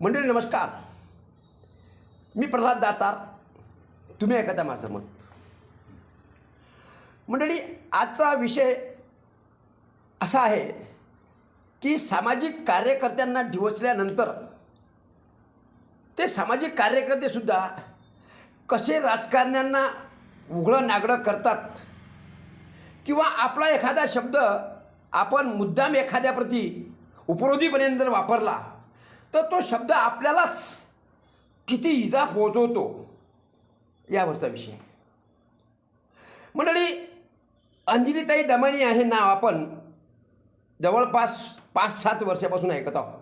मंडळी नमस्कार. मी प्रल्हाद दातार. तुम्ही ऐकता माझं मत. मंडळी आजचा विषय असा आहे की सामाजिक कार्यकर्त्यांना डिवचल्यानंतर ते सामाजिक कार्यकर्तेसुद्धा कसे राजकारण्यांना उघडं नागडं करतात? किंवा आपला एखादा शब्द आपण मुद्दाम एखाद्याप्रती उपरोधीपणे जर वापरला तर तो शब्द आपल्यालाच किती इजा पोहोचवतो यावरचा विषय मंडळी अंजलीताई दमानी आहे नाव आपण जवळपास पाच सात वर्षापासून ऐकत आहोत.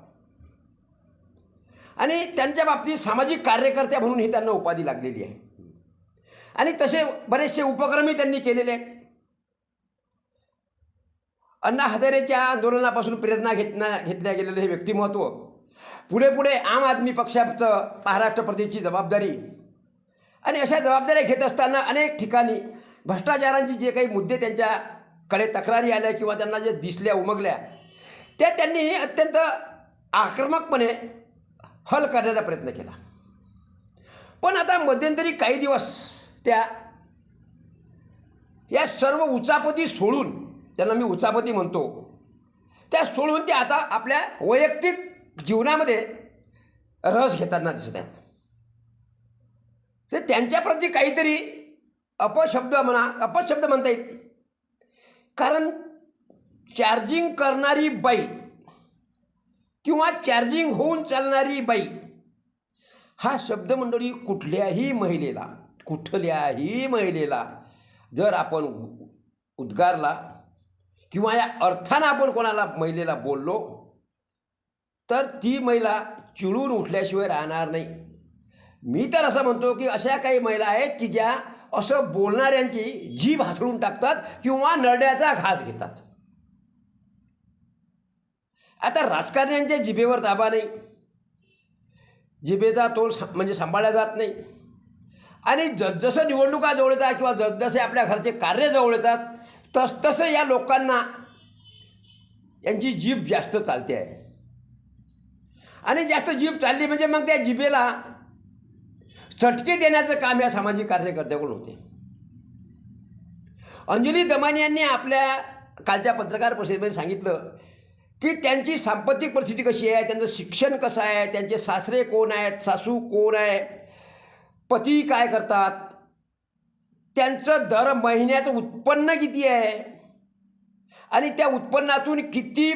आणि त्यांच्या बाबतीत सामाजिक कार्यकर्त्या म्हणून ही त्यांना उपाधी लागलेली आहे. आणि तसे बरेचसे उपक्रमही त्यांनी केलेले आहेत. अण्णा हजारेच्या आंदोलनापासून प्रेरणा घेतल्या घेतल्या गेलेलं हे व्यक्तिमत्व पुढे पुढे आम आदमी पक्षाचं महाराष्ट्रप्रदेशची जबाबदारी. आणि अशा जबाबदाऱ्या घेत असताना अनेक ठिकाणी भ्रष्टाचारांचे जे काही मुद्दे त्यांच्याकडे तक्रारी आल्या किंवा त्यांना जे दिसल्या उमगल्या त्या त्यांनी अत्यंत आक्रमकपणे हल करण्याचा प्रयत्न केला. पण आता मध्यंतरी काही दिवस त्या या सर्व उचापती सोडून त्यांना मी उचापती म्हणतो त्या सोडून ते आता आपल्या वैयक्तिक जीवनामध्ये रस घेताना दिसत आहेत. ते त्यांच्याप्रती काहीतरी अपशब्द म्हणा अपशब्द म्हणता येईल. कारण चार्जिंग करणारी बाई किंवा चार्जिंग होऊन चालणारी बाई हा शब्दमंडळी कुठल्याही महिलेला कुठल्याही महिलेला जर आपण उद्गारला किंवा या अर्थानं आपण कोणाला महिलेला बोललो तर ती महिला चिडून उठल्याशिवाय राहणार नाही. मी तर असं म्हणतो की अशा काही महिला आहेत की ज्या असं बोलणाऱ्यांची जीभ हासळून टाकतात किंवा नरड्याचा घास घेतात. आता राजकारण्यांच्या जिभेवर ताबा नाही. जिभेचा तोल सा- म्हणजे सांभाळला जात नाही. आणि जसजसं निवडणुका जवळ येतात किंवा जसजसे आपल्या घरचे कार्य जवळ येतात तसतसं या लोकांना यांची जीभ जास्त चालते आहे. आणि जास्त जीभ चालली म्हणजे मग त्या जिभेला चटके देण्याचं काम या सामाजिक कार्यकर्त्याकडून होते. अंजली दमानी यांनी आपल्या कालच्या पत्रकार परिषदेमध्ये सांगितलं की त्यांची सांपत्तिक परिस्थिती कशी आहे त्यांचं शिक्षण कसं आहे त्यांचे सासरे कोण आहेत सासू कोण आहे पती काय करतात त्यांचं दर महिन्याचं उत्पन्न किती आहे आणि त्या उत्पन्नातून किती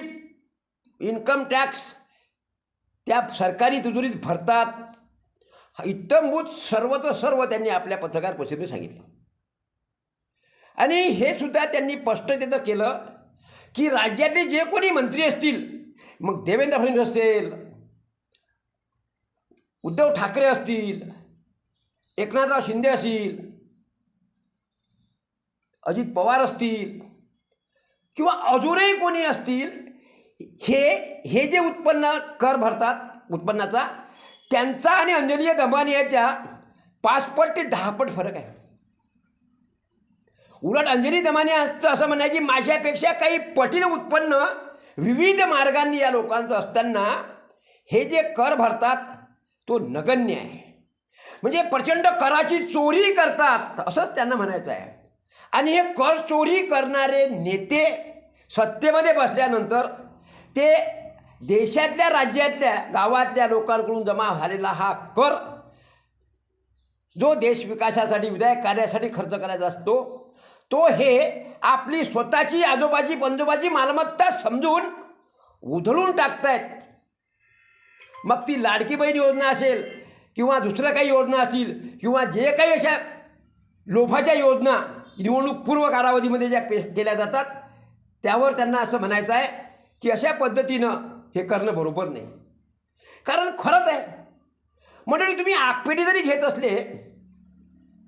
इन्कम टॅक्स त्या सरकारी तिजोरीत भरतात. इत्तमभूत सर्वच सर्व त्यांनी आपल्या पत्रकार परिषदेत सांगितलं. आणि हे सुद्धा त्यांनी स्पष्टतेनं केलं की राज्यातले जे कोणी मंत्री असतील मग देवेंद्र फडणवीस असतील उद्धव ठाकरे असतील एकनाथराव शिंदे असतील अजित पवार असतील किंवा अजूनही कोणी असतील हे हे जे उत्पन्न कर भरतात उत्पन्नाचा त्यांचा आणि अंजली दमानी याच्या पाचपट ते दहापट फरक आहे. उलट अंजली दमानीचं असं म्हणणं आहे की माझ्यापेक्षा काही पटीनं उत्पन्न विविध मार्गांनी या लोकांचं असताना हे जे कर भरतात तो नगण्य आहे. म्हणजे प्रचंड कराची चोरी करतात असंच त्यांना म्हणायचं आहे. आणि हे कर चोरी करणारे नेते सत्तेमध्ये बसल्यानंतर ते देशातल्या राज्यातल्या गावातल्या लोकांकडून जमा झालेला हा कर जो देश विकासासाठी विधायक कार्यासाठी खर्च करायचा असतो तो हे आपली स्वतःची आजोबाची बंदोबाची मालमत्ता समजून उधळून टाकतायत. मग ती लाडकी बहीण योजना असेल किंवा दुसरं काही योजना असतील किंवा जे काही अशा लोभाच्या योजना निवडणूकपूर्व कालावधीमध्ये ज्या पे केल्या जातात त्यावर त्यांना असं म्हणायचं आहे की अशा पद्धतीनं हे करणं बरोबर नाही. कारण खरंच आहे. मंडळी तुम्ही आगपेटी जरी घेत असले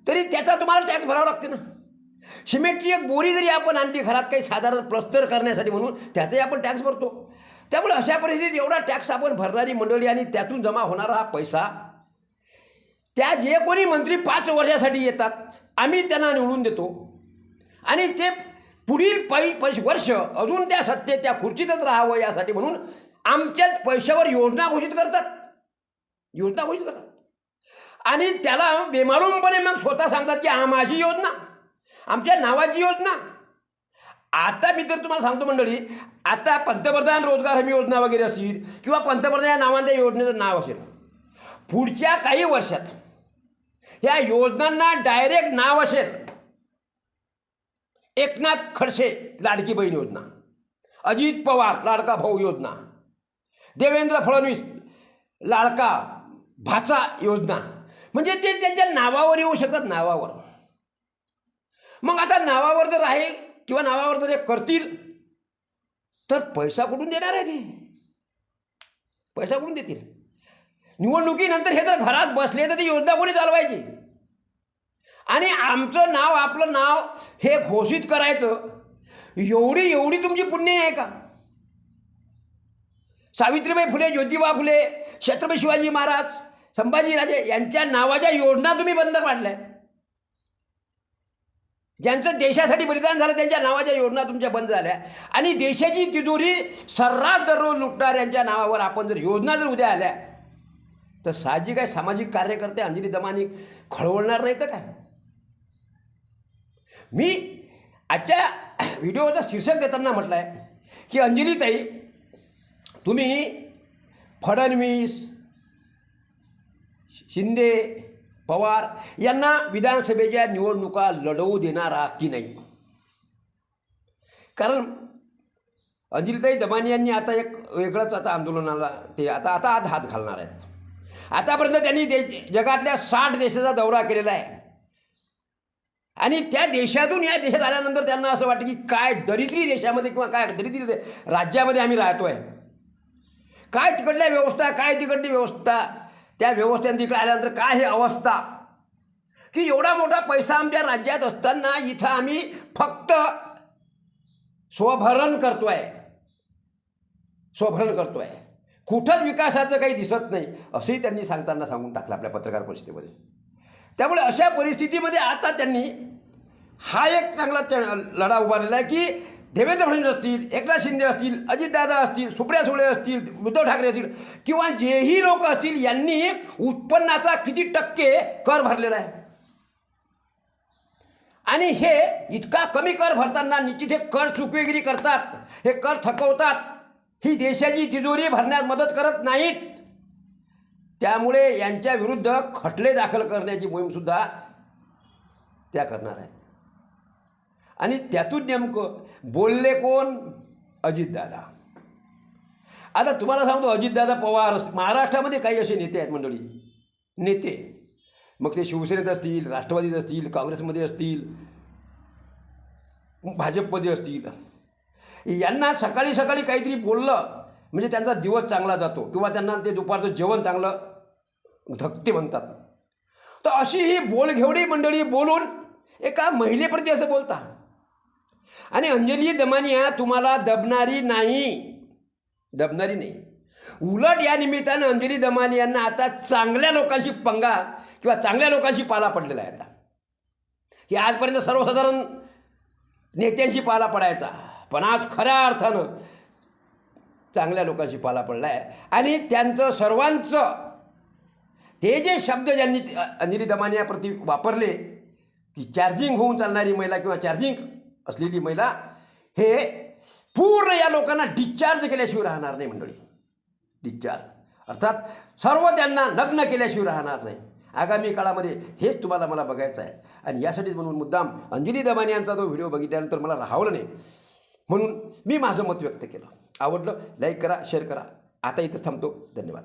तरी त्याचा तुम्हाला टॅक्स भरावा लागते ना. सिमेंटची एक बोरी जरी आपण आणली घरात काही साधारण प्रस्तर करण्यासाठी म्हणून त्याचाही आपण टॅक्स भरतो. त्यामुळे अशा परिस्थितीत एवढा टॅक्स आपण भरणारी मंडळी आणि त्यातून जमा होणारा हा पैसा त्या जे कोणी मंत्री पाच वर्षासाठी येतात आम्ही त्यांना निवडून देतो. आणि ते पुढील पै पैश वर्ष अजून त्या सत्तेत त्या खुर्चीतच राहावं यासाठी म्हणून आमच्याच पैशावर योजना घोषित करतात. योजना घोषित करतात. आणि त्याला बेमालूमपणे मग स्वतः सांगतात की हा माझी योजना आमच्या नावाची योजना. आता मी तर तुम्हाला सांगतो मंडळी आता पंतप्रधान रोजगार हमी योजना वगैरे असतील किंवा पंतप्रधान या नावाने त्या योजनेचं नाव असेल. पुढच्या काही वर्षात या योजनांना डायरेक्ट नाव असेल. एकनाथ खडसे लाडकी बहीण योजना अजित पवार लाडका भाऊ योजना देवेंद्र फडणवीस लाडका भाचा योजना. म्हणजे ते त्यांच्या नावावर येऊ शकतात नावावर. मग आता नावावर जर आहे किंवा नावावर जर ते करतील तर पैसा कुठून देणार आहे ते? पैसा कुठून देतील? निवडणुकीनंतर हे जर घरात बसले तर ती योजना कोणी चालवायची? आणि आमचं नाव आपलं नाव हे घोषित करायचं. एवढी एवढी तुमची पुण्य आहे का? सावित्रीबाई फुले ज्योतिबा फुले छत्रपती शिवाजी महाराज संभाजीराजे यांच्या नावाच्या योजना तुम्ही बंद पाडल्या. ज्यांचं देशासाठी बलिदान झालं त्यांच्या नावाच्या योजना तुमच्या बंद झाल्या. आणि देशाची तिजोरी सर्रास दररोज लुटणाऱ्यांच्या नावावर आपण जर योजना जर उद्या आल्या तर साहजिक आहे सामाजिक कार्यकर्ते अंजली दमानी खळवळणार नाही तर काय मी आजच्या व्हिडिओचा शीर्षक देताना म्हटलं आहे की अंजलीताई तुम्ही फडणवीस शिंदे पवार यांना विधानसभेच्या निवडणुका लढवू देणारा की नाही? कारण अंजलीताई दमानी यांनी आता एक वेगळंच आता आंदोलनाला ते आता आता आत हात घालणार आहेत. आतापर्यंत त्यांनी देश जगातल्या साठ देशाचा दौरा केलेला आहे. आणि त्या देशातून या देशात आल्यानंतर त्यांना असं वाटतं की काय दरिद्री देशामध्ये किंवा काय दरिद्री दे- राज्यामध्ये आम्ही राहतोय. काय तिकडल्या व्यवस्था काय तिकडली व्यवस्था? त्या व्यवस्थेने तिकडे आल्यानंतर काय हे अवस्था? की एवढा मोठा पैसा आमच्या राज्यात असताना इथं आम्ही फक्त स्वभरण करतोय. स्वभरण करतोय. कुठंच विकासाचं काही दिसत नाही असंही त्यांनी सांगताना सांगून टाकलं आपल्या पत्रकार परिषदेमध्ये. त्यामुळे अशा परिस्थितीमध्ये आता त्यांनी हा एक चांगला च- लढा उभारलेला आहे की देवेंद्र फडणवीस असतील एकनाथ शिंदे असतील अजितदादा असतील सुप्रिया सुळे असतील उद्धव ठाकरे असतील किंवा जेही लोक असतील यांनी उत्पन्नाचा किती टक्के कर भरलेला आहे. आणि हे इतका कमी कर भरताना निश्चित हे कर चुकवेगिरी करतात हे कर थकवतात ही देशाची तिजोरी भरण्यात मदत करत नाहीत. त्यामुळे यांच्या विरुद्ध खटले दाखल करण्याची मोहीमसुद्धा त्या करणार आहेत. आणि त्यातून नेमकं बोलले कोण? अजितदादा आता तुम्हाला सांगतो अजितदादा पवार महाराष्ट्रामध्ये काही असे नेते आहेत मंडळी. नेते. मग ते शिवसेनेत असतील राष्ट्रवादीत असतील काँग्रेसमध्ये असतील भाजपमध्ये असतील. यांना सकाळी सकाळी काहीतरी बोललं म्हणजे त्यांचा दिवस चांगला जातो किंवा त्यांना ते दुपारचं जेवण चांगलं धकते म्हणतात. तर अशी ही बोलघेवडी मंडळी बोलून एका महिलेप्रती असं बोलता आणि अंजली दमानिया तुम्हाला दबणारी नाही. दबणारी नाही. उलट या निमित्तानं अंजली दमानी यांना आता चांगल्या लोकांशी पंगा किंवा चांगल्या लोकांशी पाला पडलेला आहे आता. की आजपर्यंत सर्वसाधारण नेत्यांशी पाला पडायचा. पण आज खऱ्या अर्थानं चांगल्या लोकांशी पाला पडला आहे आणि त्यांचं सर्वांचं ते जे शब्द ज्यांनी अंजली दमानियाप्रती वापरले की चार्जिंग होऊन चालणारी महिला किंवा चार्जिंग असलेली महिला हे पूर्ण या लोकांना डिस्चार्ज केल्याशिवाय राहणार नाही मंडळी. डिस्चार्ज अर्थात सर्व त्यांना नग्न केल्याशिवाय राहणार नाही. आगामी काळामध्ये हेच तुम्हाला मला बघायचं आहे. आणि यासाठीच म्हणून मुद्दाम अंजली दमानी यांचा तो व्हिडिओ बघितल्यानंतर मला राहावलं नाही. म्हणून मी माझं मत व्यक्त केलं. आवडलं लाईक करा शेअर करा. आता इथं थांबतो. धन्यवाद.